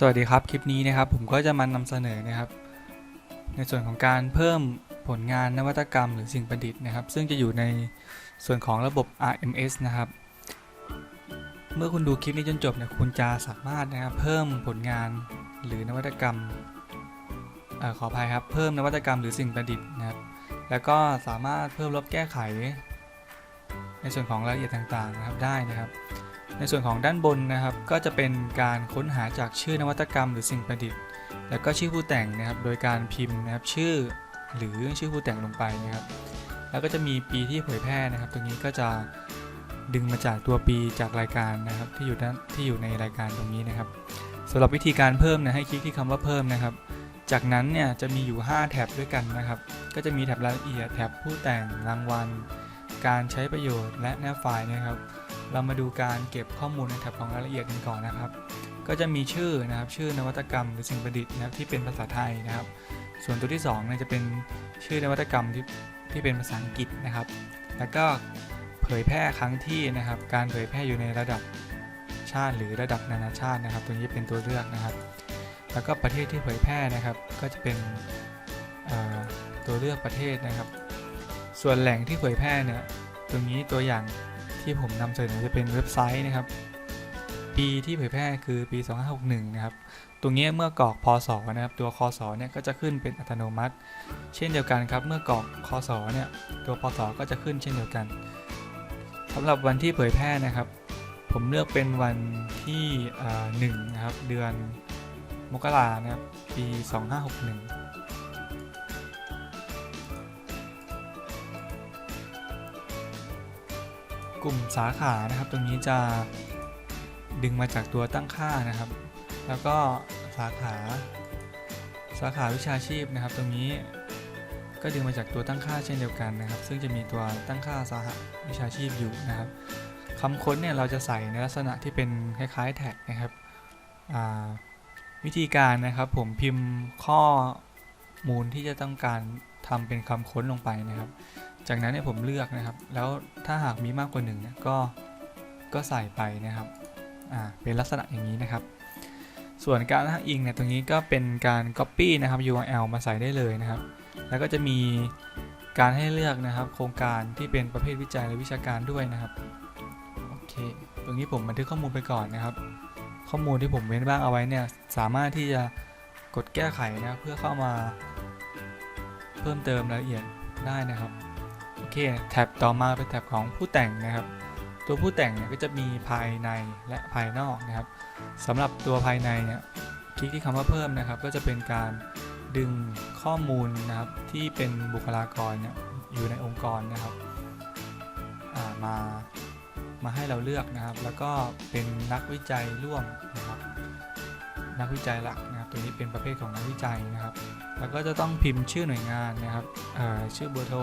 สวัสดีครับ คลิปนี้นะครับผมก็จะมานำเสนอนะครับ ในส่วนของการเพิ่มผลงานนวัตกรรมหรือสิ่งประดิษฐ์นะครับ ซึ่งจะอยู่ในส่วนของระบบ RMS นะครับ เมื่อคุณดูคลิปนี้จนจบเนี่ยคุณจะสามารถนะครับเพิ่มผลงานหรือนวัตกรรมอขออภัยครับเพิ่มนวัตกรรมหรือสิ่งประดิษฐ์นะครับ แล้วก็สามารถเพิ่มลบแก้ไข ในส่วนของรายละเอียดต่างๆนะครับได้นะครับ ในส่วนของด้านบนนะครับ ก็จะเป็นการค้นหาจากชื่อนวัตกรรม หรือสิ่งประดิษฐ์ แล้วก็ชื่อผู้แต่งนะครับ โดยการพิมพ์นะครับชื่อหรือชื่อผู้แต่งลงไปนะครับ แล้วก็จะมีปีที่เผยแพร่นะครับ ตรงนี้ก็จะดึงมาจากตัวปีจากรายการนะครับที่อยู่ด้านที่อยู่ในรายการตรงนี้นะครับสำหรับวิธีการเพิ่มเนะให้คลิกที่คำว่าเพิ่มนะครับ จากนั้นเนี่ยจะมีอยู่ 5 แท็บด้วยกันนะครับ ก็จะมีแท็บรายละเอียดแท็บผู้แต่งรางวัล การใช้ประโยชน์และแนบไฟล์นะครับ เรามาดูการเก็บข้อมูลในแท็บของรายละเอียดกันก่อนนะครับ ก็จะมีชื่อนะครับชื่อนวัตกรรมหรือสิ่งประดิษฐ์นะครับที่เป็นภาษาไทยนะครับ ส่วนตัวที่2เนี่ยจะเป็นชื่อนวัตกรรมที่ที่เป็นภาษาอังกฤษนะครับ แล้วก็เผยแพร่ครั้งที่นะครับ การเผยแพร่อยู่ในระดับชาติหรือระดับนานาชาตินะครับ ตัวนี้เป็นตัวเลือกนะครับ แล้วก็ประเทศที่เผยแพร่นะครับก็จะเป็นตัวเลือกประเทศนะครับ ส่วนแหล่งที่เผยแพร่เนี่ยตรงนี้ตัวอย่าง ที่ผมนำเสนอจะเป็นเว็บไซต์นะครับ ปีที่เผยแพร่คือปี 2561 นะครับตรงนี้เมื่อกรอกพศนะครับ ตัวคศเนี่ยก็จะขึ้นเป็นอัตโนมัติ เช่นเดียวกันครับ เมื่อกรอกคศเนี่ยตัวพศก็จะขึ้นเช่นเดียวกันสำหรับวันที่เผยแพร่นะครับ ผมเลือกเป็นวันที่หนึ่งนะครับเดือนมกรานะครับปี 2561 กลุ่มสาขานะครับ ตรงนี้จะดึงมาจากตัวตั้งค่านะครับ แล้วก็สาขาสาขาวิชาชีพนะครับ ตรงนี้ก็ดึงมาจากตัวตั้งค่าเช่นเดียวกันนะครับ ซึ่งจะมีตัวตั้งค่าสาขาวิชาชีพอยู่นะครับคำค้นเนี่ยเราจะใส่ในลักษณะที่เป็นคล้ายๆแท็กนะครับวิธีการนะครับผมพิมพ์ข้อมูลที่จะต้องการทำเป็นคำค้นลงไปนะครับ จากนั้นเนี่ยผมเลือกนะครับ แล้วถ้าหากมีมากกว่าหนึ่งเนี่ยก็ก็ใส่ไปนะครับอ่าเป็นลักษณะอย่างนี้นะครับ ส่วนการอ้างอิงเนี่ยตรงนี้ก็เป็นการ Copy นะครับ URL มาใส่ได้เลยนะครับ แล้วก็จะมีการให้เลือกนะครับ โครงการที่เป็นประเภทวิจัยและวิชาการด้วยนะครับโอเคตรงนี้ผมบันทึกข้อมูลไปก่อนนะครับ ข้อมูลที่ผมเว้นบ้างเอาไว้เนี่ยสามารถที่จะกดแก้ไขนะเพื่อเข้ามาเพิ่มเติมรายละเอียดได้นะครับ อเคแท็บต่อมาเป็นแท็บของผู้แต่งนะครับ ตัวผู้แต่งเนี่ยก็จะมีภายในและภายนอกนะครับสำหรับตัวภายในเนี่ยคลิกที่คำว่าเพิ่มนะครับ ก็จะเป็นการดึงข้อมูลนะครับที่เป็นบุคลากรเนี่ยอยู่ในองค์กรนะครับมามาให้เราเลือกนะครับ แล้วก็เป็นนักวิจัยร่วมนะครับ นักวิจัยหลักนะครับ ตัวนี้เป็นประเภทของนักวิจัยนะครับ แล้วก็จะต้องพิมพ์ชื่อหน่วยงานนะครับชื่อเบอร์โทร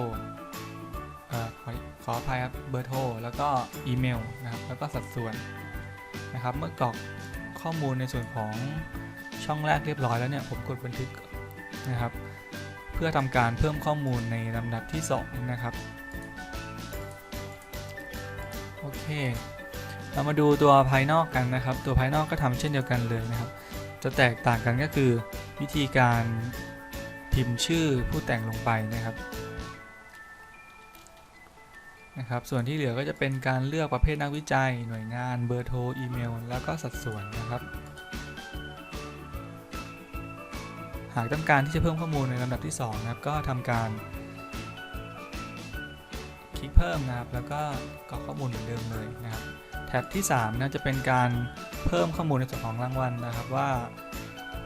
ขอขออภัยครับเบอร์โทรแล้วก็อีเมลนะครับแล้วก็สัดส่วนนะครับ เมื่อกรอกข้อมูลในส่วนของช่องแรกเรียบร้อยแล้วเนี่ยผมกดบันทึกนะครับ เพื่อทำการเพิ่มข้อมูลในลำดับที่ 2 นะครับโอเค เรามาดูตัวภายนอกกันนะครับ ตัวภายนอกก็ทำเช่นเดียวกันเลยนะครับ จะแตกต่างกันก็คือวิธีการพิมพ์ชื่อผู้แต่งลงไปนะครับ นะครับ ส่วนที่เหลือก็จะเป็นการเลือกประเภทนักวิจัย หน่วยงาน เบอร์โทร อีเมล แล้วก็สัดส่วนนะครับ หากต้องการที่จะเพิ่มข้อมูลในลำดับที่ 2 นะครับ ก็ทำการ คลิกเพิ่มนะครับ แล้วก็กรอกข้อมูลเหมือนเดิมเลยนะครับ แท็บที่3นะจะเป็นการเพิ่มข้อมูลในส่วนของรางวัลนะครับว่า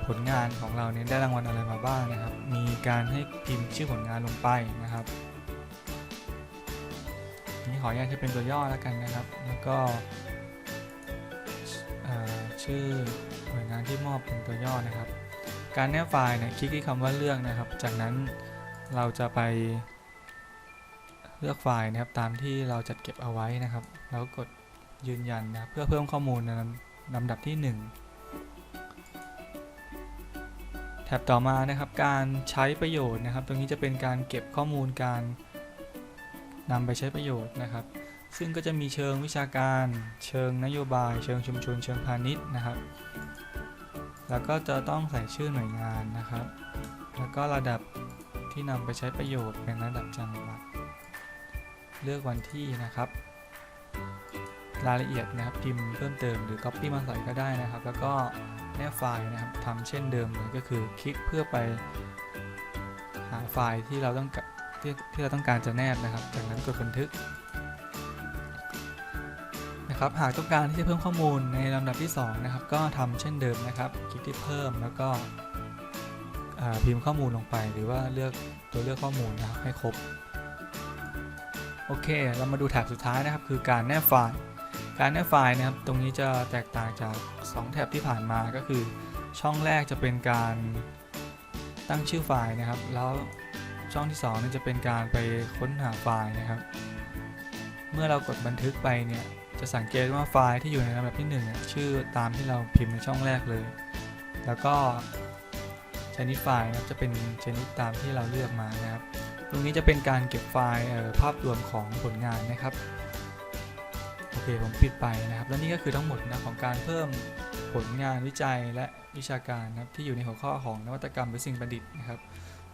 ผลงานของเราเนี่ยได้รางวัลอะไรมาบ้างนะครับ มีการให้พิมพ์ชื่อผลงานลงไปนะครับ นี่ขออนุญาตใช้เป็นตัวย่อแล้วกันนะครับ แล้วก็ชื่อหน่วยงานที่มอบเป็นตัวย่อนะครับ การแนบไฟล์เนี่ยคลิกที่คำว่าเลือกนะครับ จากนั้นเราจะไปเลือกไฟล์นะครับตามที่เราจัดเก็บเอาไว้นะครับ แล้วกดยืนยันนะเพื่อเพิ่มข้อมูลในลำดับที่ 1 แท็บต่อมานะครับ การใช้ประโยชน์นะครับ ตรงนี้จะเป็นการเก็บข้อมูลการ นำไปใช้ประโยชน์นะครับ ซึ่งก็จะมีเชิงวิชาการ เชิงนโยบาย เชิงชุมชน เชิงพาณิชย์นะครับ แล้วก็จะต้องใส่ชื่อหน่วยงานนะครับ แล้วก็ระดับที่นำไปใช้ประโยชน์เป็นระดับจังหวัด เลือกวันที่นะครับ รายละเอียดนะครับพิมพ์เพิ่มเติมหรือ Copy มาใส่ก็ได้นะครับ แล้วก็แนบไฟล์นะครับทำเช่นเดิมเลยก็คือคลิกเพื่อไปหาไฟล์ที่เราต้องการ ที่ที่เราต้องการจะแนบนะครับ จากนั้นกดบันทึกนะครับหากต้องการที่จะเพิ่มข้อมูลในลำดับที่สองนะครับ ก็ทำเช่นเดิมนะครับ คลิกที่เพิ่มแล้วก็พิมพ์ข้อมูลลงไป หรือว่าเลือกตัวเลือกข้อมูลนะครับให้ครบโอเค เรามาดูแถบสุดท้ายนะครับ คือการแนบไฟล์ การแนบไฟล์นะครับ ตรงนี้จะแตกต่างจาก 2 แท็บที่ผ่านมาก็คือ ช่องแรกจะเป็นการตั้งชื่อไฟล์นะครับ แล้ว ช่องที่2นี่จะเป็นการไปค้นหาไฟล์นะครับ เมื่อเรากดบันทึกไปเนี่ยจะสังเกตว่าไฟล์ที่อยู่ในลำดับที่1เนี่ยชื่อตามที่เราพิมพ์ในช่องแรกเลย แล้วก็ชนิดไฟล์นะครับจะเป็นชนิดตามที่เราเลือกมานะครับ ตรงนี้จะเป็นการเก็บไฟล์ภาพรวมของผลงานนะครับ โอเคผมปิดไปนะครับ และนี่ก็คือทั้งหมดนะของการเพิ่มผลงานวิจัยและวิชาการนะครับที่อยู่ในหัวข้อของนวัตกรรมหรือสิ่งประดิษฐ์นะครับ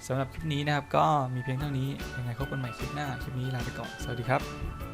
สำหรับคลิปนี้นะครับก็มีเพียงเท่านี้ยังไงพบกันใหม่คลิปหน้าคลิปนี้ลาไปก่อนสวัสดีครับ